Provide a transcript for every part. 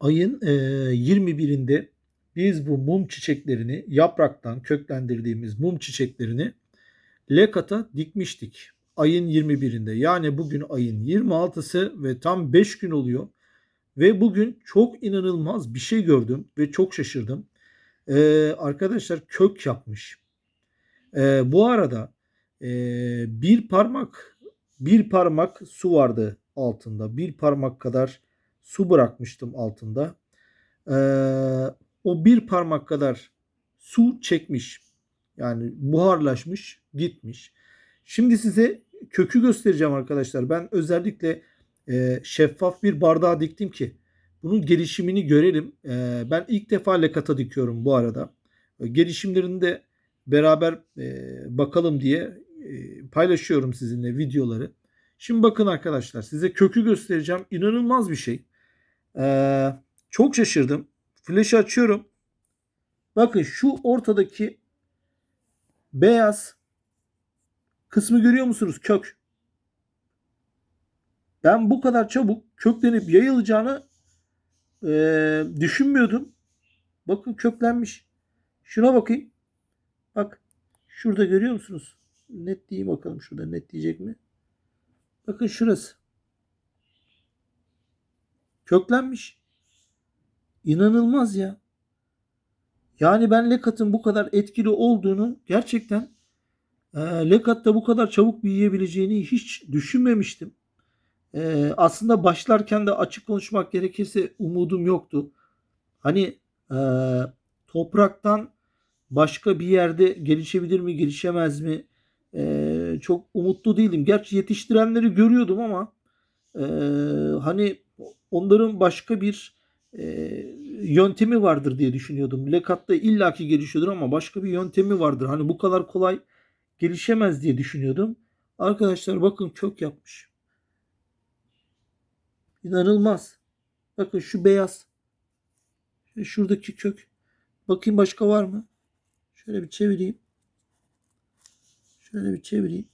Ayın eee, 21'inde biz bu mum çiçeklerini yapraktan köklendirdiğimiz mum çiçeklerini Lekat'a dikmiştik. Ayın 21'inde yani bugün ayın 26'sı ve tam 5 gün oluyor. Ve bugün çok inanılmaz bir şey gördüm ve çok şaşırdım. Eee, arkadaşlar kök yapmış. Eee, bu arada eee, bir parmak bir parmak su vardı altında. Bir parmak kadar su bırakmıştım altında. Eee, o bir parmak kadar su çekmiş. Yani buharlaşmış, gitmiş. Şimdi size kökü göstereceğim arkadaşlar. Ben özellikle eee, şeffaf bir bardağa diktim ki bunun gelişimini görelim. Eee, ben ilk defa lekata dikiyorum bu arada. E, Gelişimlerini de beraber eee, bakalım diye eee, paylaşıyorum sizinle videoları. Şimdi bakın arkadaşlar size kökü göstereceğim. İnanılmaz bir şey. Eee, çok şaşırdım. Flaşı açıyorum. Bakın şu ortadaki beyaz kısmı görüyor musunuz? Kök. Ben bu kadar çabuk köklenip yayılacağını eee, düşünmüyordum. Bakın köklenmiş. Şuna bakayım. Bak. Şurada görüyor musunuz? Net diyeyim bakalım. Şurada net diyecek mi? Bakın şurası. Köklenmiş. İnanılmaz ya. Yani ben Lekat'ın bu kadar etkili olduğunu gerçekten e, Lekat'ta bu kadar çabuk büyüyebileceğini hiç düşünmemiştim. E, aslında başlarken de açık konuşmak gerekirse umudum yoktu. Hani e, topraktan başka bir yerde gelişebilir mi, gelişemez mi? E, çok umutlu değilim. Gerçi yetiştirenleri görüyordum ama e, hani onların başka bir e, yöntemi vardır diye düşünüyordum. Lekat'ta illaki gelişiyordur ama başka bir yöntemi vardır. Hani bu kadar kolay gelişemez diye düşünüyordum. Arkadaşlar bakın kök yapmış. İnanılmaz. Bakın şu beyaz. Şuradaki kök. Bakayım başka var mı? Şöyle bir çevireyim. Şöyle bir çevireyim.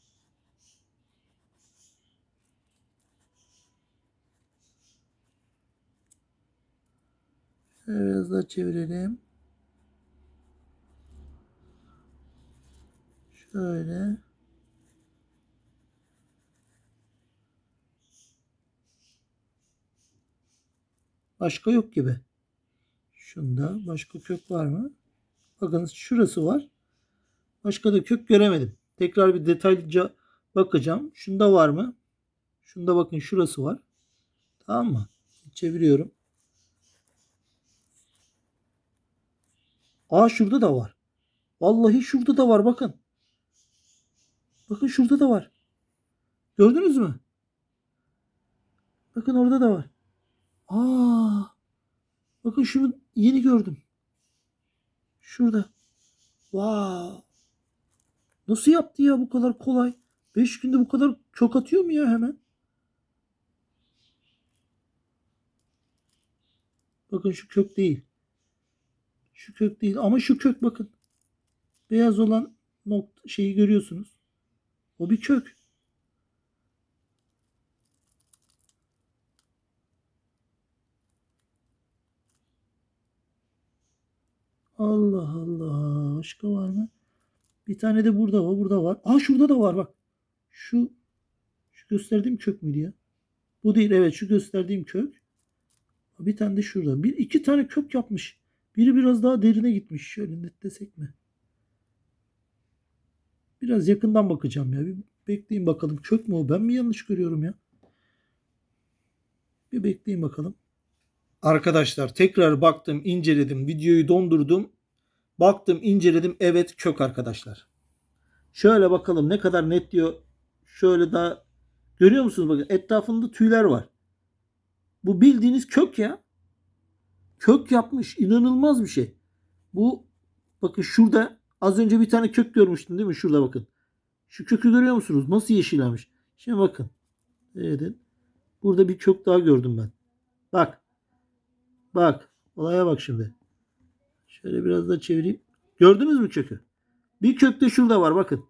Şöyle biraz daha çevirelim. Şöyle. Başka yok gibi. Şunda başka kök var mı? Bakın şurası var. Başka da kök göremedim. Tekrar bir detaylıca bakacağım. Şunda var mı? Şunda bakın şurası var. Tamam mı? Çeviriyorum. Aa şurada da var. Vallahi şurada da var bakın. Bakın şurada da var. Gördünüz mü? Bakın orada da var. Aa. Bakın şunu yeni gördüm. Şurada. Wow. Nasıl yaptı ya bu kadar kolay? 5 günde bu kadar çok atıyor mu ya hemen? Bakın şu kök değil. Şu kök değil ama şu kök bakın. Beyaz olan nokta şeyi görüyorsunuz. O bir kök. Allah Allah. Başka var mı? Bir tane de burada var. Burada var. Aa şurada da var bak. Şu şu gösterdiğim kök müydü ya? Bu değil. Evet şu gösterdiğim kök. Bir tane de şurada. Bir iki tane kök yapmış. Biri biraz daha derine gitmiş. Şöyle netlesek mi? Biraz yakından bakacağım ya. Bir bekleyin bakalım. Kök mü o? Ben mi yanlış görüyorum ya? Bir bekleyin bakalım. Arkadaşlar tekrar baktım, inceledim, videoyu dondurdum. Baktım, inceledim. Evet kök arkadaşlar. Şöyle bakalım ne kadar net diyor. Şöyle daha görüyor musunuz bakın etrafında tüyler var. Bu bildiğiniz kök ya. Kök yapmış. İnanılmaz bir şey. Bu bakın şurada az önce bir tane kök görmüştüm değil mi? Şurada bakın. Şu kökü görüyor musunuz? Nasıl yeşillenmiş? Şimdi bakın. Evet. Burada bir kök daha gördüm ben. Bak. Bak. Olaya bak şimdi. Şöyle biraz da çevireyim. Gördünüz mü kökü? Bir kök de şurada var bakın.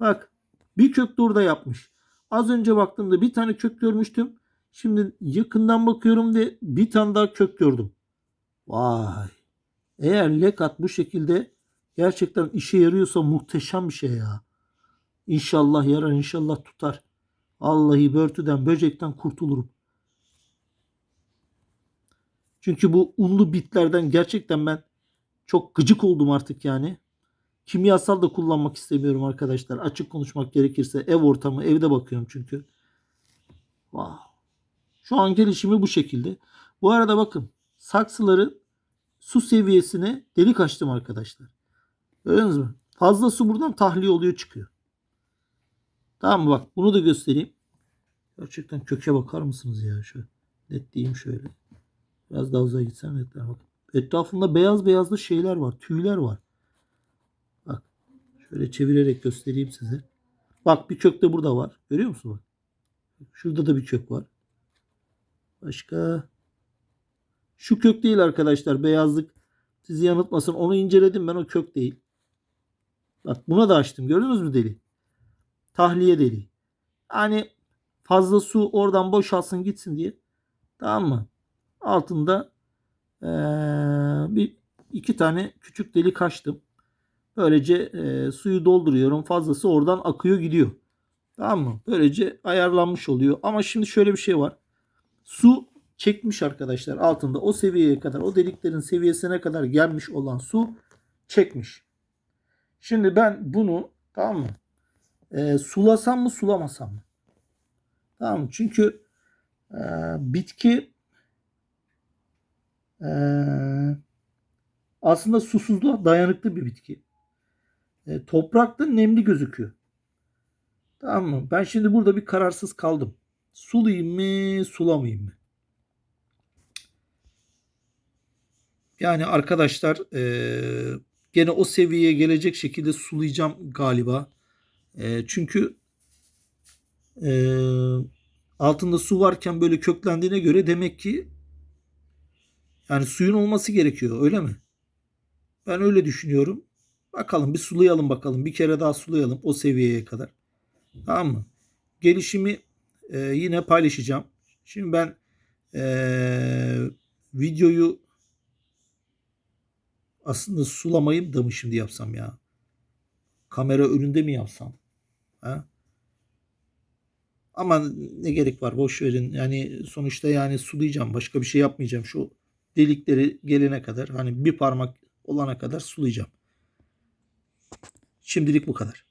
Bak. Bir kök de orada yapmış. Az önce baktığımda bir tane kök görmüştüm. Şimdi yakından bakıyorum ve bir tane daha kök gördüm. Vay. Eğer lekat bu şekilde gerçekten işe yarıyorsa muhteşem bir şey ya. İnşallah yarar, inşallah tutar. Vallahi börtüden, böcekten kurtulurum. Çünkü bu unlu bitlerden gerçekten ben çok gıcık oldum artık yani. Kimyasal da kullanmak istemiyorum arkadaşlar. Açık konuşmak gerekirse ev ortamı, evde bakıyorum çünkü. Wow. Şu an gelişimi bu şekilde. Bu arada bakın saksıların su seviyesine delik açtım arkadaşlar. Gördünüz mü? Fazla su buradan tahliye oluyor çıkıyor. Tamam mı bak bunu da göstereyim. Gerçekten köke bakar mısınız ya şöyle. Netleyeyim şöyle. Biraz daha uzağa gitsem netler bak. Etrafında beyaz beyazlı şeyler var. Tüyler var. Bak. Şöyle çevirerek göstereyim size. Bak bir kök de burada var. Görüyor musun bak. Şurada da bir kök var. Başka. Şu kök değil arkadaşlar. Beyazlık sizi yanıltmasın. Onu inceledim ben o kök değil. Bak buna da açtım. Gördünüz mü deli? Tahliye deliği. Yani fazla su oradan boşalsın gitsin diye. Tamam mı? Altında eee, bir iki tane küçük delik açtım. Böylece eee, suyu dolduruyorum. Fazlası oradan akıyor gidiyor. Tamam mı? Böylece ayarlanmış oluyor. Ama şimdi şöyle bir şey var. Su çekmiş arkadaşlar altında o seviyeye kadar o deliklerin seviyesine kadar gelmiş olan su çekmiş. Şimdi ben bunu tamam mı? Ee, sulasam mı sulamasam mı? Tamam mı? Çünkü e, bitki e, aslında susuzluğa dayanıklı bir bitki. E, toprakta nemli gözüküyor. Tamam mı? Ben şimdi burada bir kararsız kaldım. Sulayayım mı, sulamayayım mı? Yani arkadaşlar eee, gene o seviyeye gelecek şekilde sulayacağım galiba. Eee, çünkü eee, altında su varken böyle köklendiğine göre demek ki yani suyun olması gerekiyor öyle mi? Ben öyle düşünüyorum. Bakalım bir sulayalım bakalım. Bir kere daha sulayalım o seviyeye kadar. Tamam mı? Gelişimi e, yine paylaşacağım. Şimdi ben e, videoyu aslında sulamayayım da mı şimdi yapsam ya? Kamera önünde mi yapsam? Ha? Ama ne gerek var boş verin. Yani sonuçta yani sulayacağım. Başka bir şey yapmayacağım. Şu delikleri gelene kadar hani bir parmak olana kadar sulayacağım. Şimdilik bu kadar.